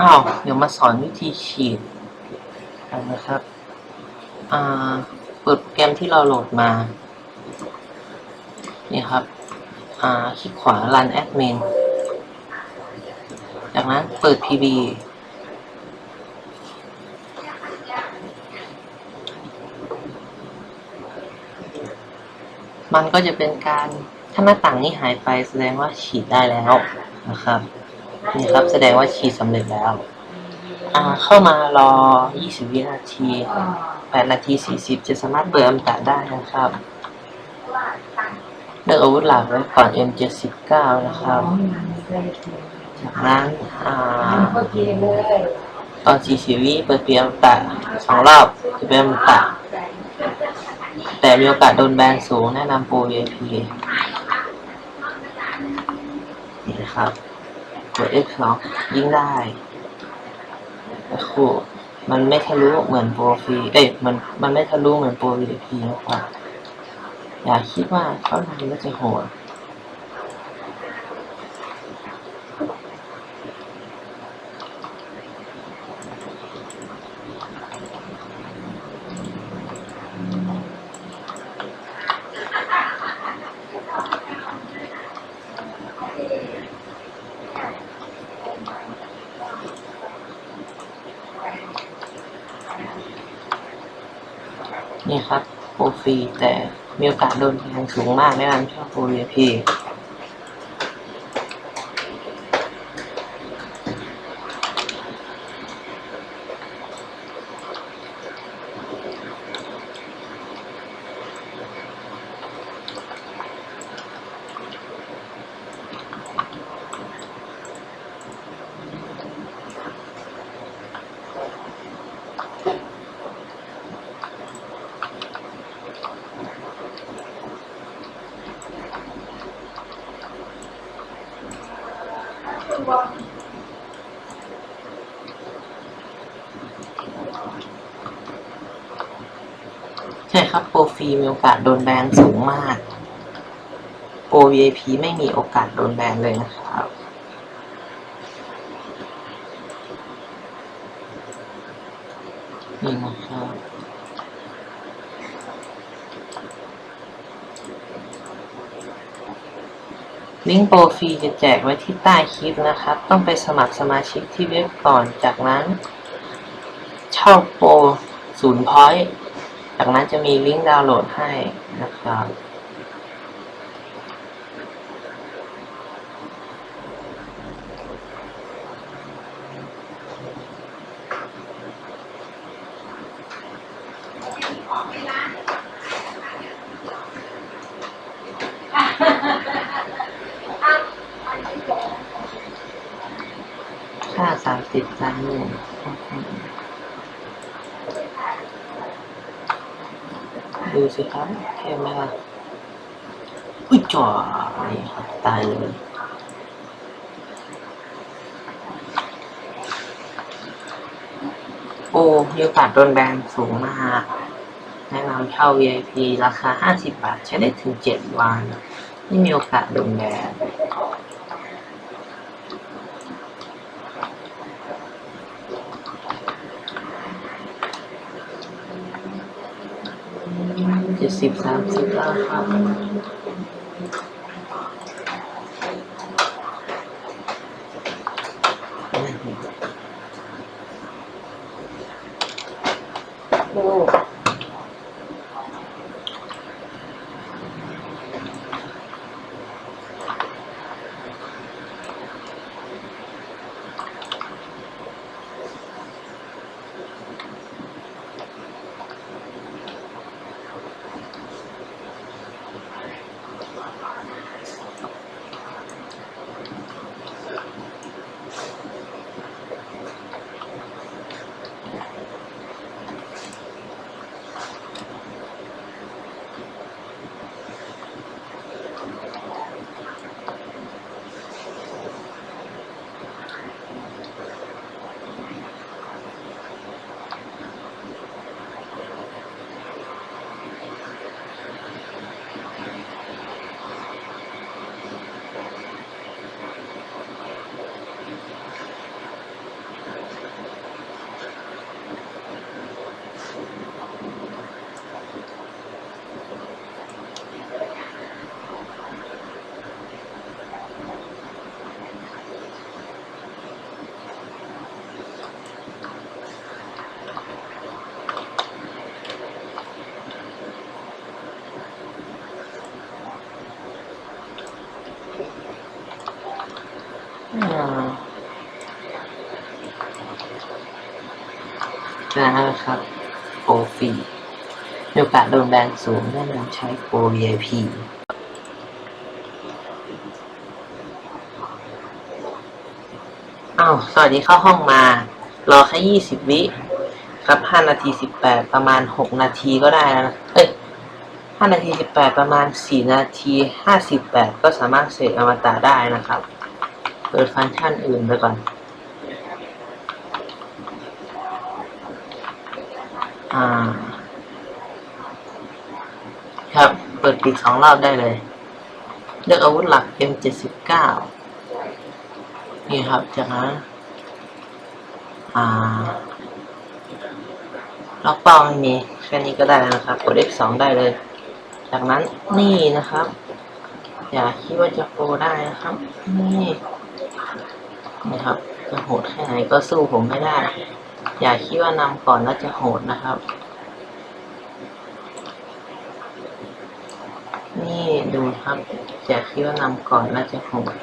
อ้าว เดี๋ยวมาสอนวิธีฉีดกันนะครับ อ่า เปิดโปรแกรมที่เราโหลดมา นี่ครับ อ่า คลิกขวา Run Admin จากนั้นเปิด PB มันก็จะเป็นการ ถ้าหน้าต่างนี้หายไปแสดงว่าฉีดได้แล้วนะครับ นี่ครับแสดงว่าฉีดสำเร็จแล้ว อ่าเข้ามารอ 20 วินาที 8 นาที 40 จะสามารถเปิดอัมตะได้นะครับเลือกอาวุธหลักไว้ก่อน M79 นะครับ จากนั้นอ่าโอเคเลยตอน40 วิเปิดเปลี่ยนอมตะสองรอบจะเป็นอมตะ แต่มีโอกาสโดนแบนสูงแนะนำโปร VIP นี่นะครับ กด F2 ยิงได้คู่มันไม่ทะลุเหมือนโปรฟีเอ้ยมันมันไม่ทะลุเหมือนโปร VIP นะครับอย่าคิดว่าเขาทำแล้วจะโหด นี่ครับโปรฟรีแต่มีโอกาสโดนแทงสูงมากแนะนำชอบโปร VIP ใช่ครับโปรฟรีมีโอกาสโดนแบนสูงมาก โปร VIP ไม่มีโอกาสโดนแบนเลยนะครับนี่นะครับลิงก์โปรฟรีจะแจกไว้ที่ใต้คลิปนะครับ ต้องไปสมัครสมาชิกที่เว็บก่อนจากนั้น เช่าโปรศูนย์พอยต์จากนั้นจะมีลิงก์ดาวน์โหลดให้นะครับค่าสามสิบสามหมื่น ดูสิครับเท่ไหมล่ะอุ้ยจ่อนี่ครับตายเลยโอ้มีโอกาสโดนแบนสูงมากแนะนำเช่า VIP ราคา 50 บาท ใช้ได้ถึง 7 วัน ไม่มีโอกาสโดนแบน เจ็ดสิบสามสิบแล้วครับโอ้ เนะครับ โปรฟรีมีโอกาสโดนแบนสูงแนะนำใช้โปร VIP อ้าว สวัสดีเข้าห้องมา รอแค่ยี่สิบวิ ครับห้านาทีสิบแปดประมาณหกนาทีก็ได้แล้วนะเอ้ยห้านาทีสิบแปดประมาณสี่นาทีห้าสิบแปดก็สามารถเสกอมตะได้นะครับ เปิดฟังก์ชันอื่นไปก่อน อ่า ครับ เปิดปิดสองรอบได้เลย เลือกอาวุธหลัก M79 นี่ครับจากนั้นอ่าล็อกเป้าไม่มีแค่นี้ก็ได้แล้วนะครับ กด F2 ได้เลย จากนั้นนี่นะครับ อย่าคิดว่าจะโปรได้นะครับ นี่นี่ครับจะโหดแค่ไหนก็สู้ผมไม่ได้ อย่าคิดว่านำก่อนแล้วจะโหดนะครับ นี่ดูครับ อย่าคิดว่านำก่อนแล้วจะโหด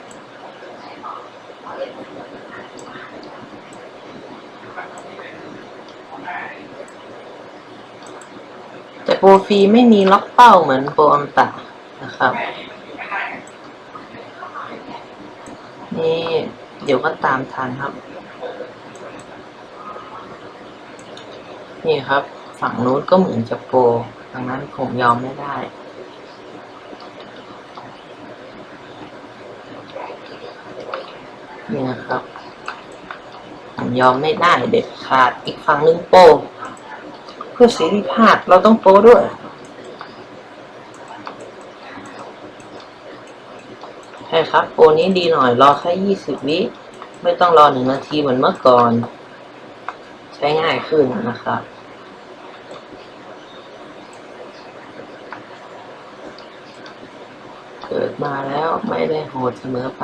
แต่โปรฟีไม่มีล็อกเป้าเหมือนโปรอัมตะนะครับ นี่ เดี๋ยวก็ตามทันครับ นี่ครับ ฝั่งนู้นก็เหมือนจะโปรดังนั้นผมยอมไม่ได้ นี่นะครับผมยอมไม่ได้เด็ดขาดอีกฝั่งนึงโปรเพื่อเสรีภาพเราต้องโปรด้วยใช่ครับโปรนี้ดีหน่อยรอแค่ยี่สิบวิไม่ต้องรอหนึ่งนาทีเหมือนเมื่อก่อน ใช้ง่ายขึ้นนะครับ เกิดมาแล้วไม่ได้โหดเสมอไป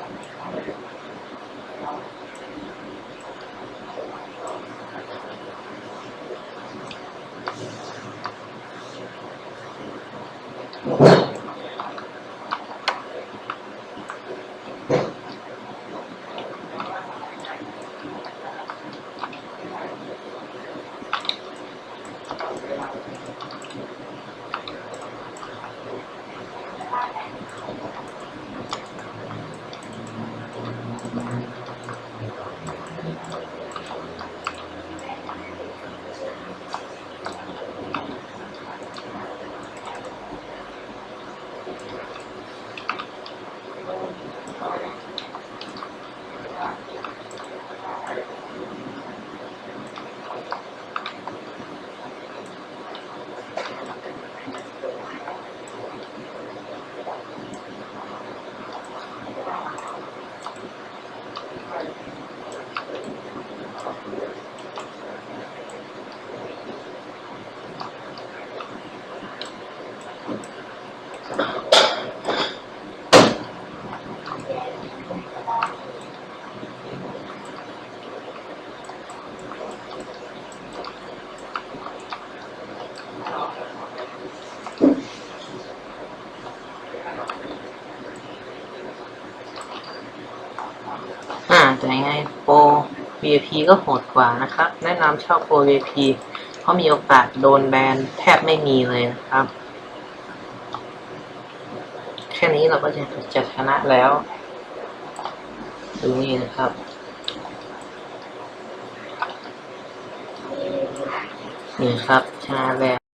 อ่าแต่ยังไงโปร VIP ก็โหดกว่านะครับ แนะนำเช่าโปร VIP เพราะมีโอกาสโดนแบนแทบไม่มีเลยนะครับ แค่นี้เราก็จะจัดชนะแล้ว ดูนี่นะครับนี่ครับชนะแล้ว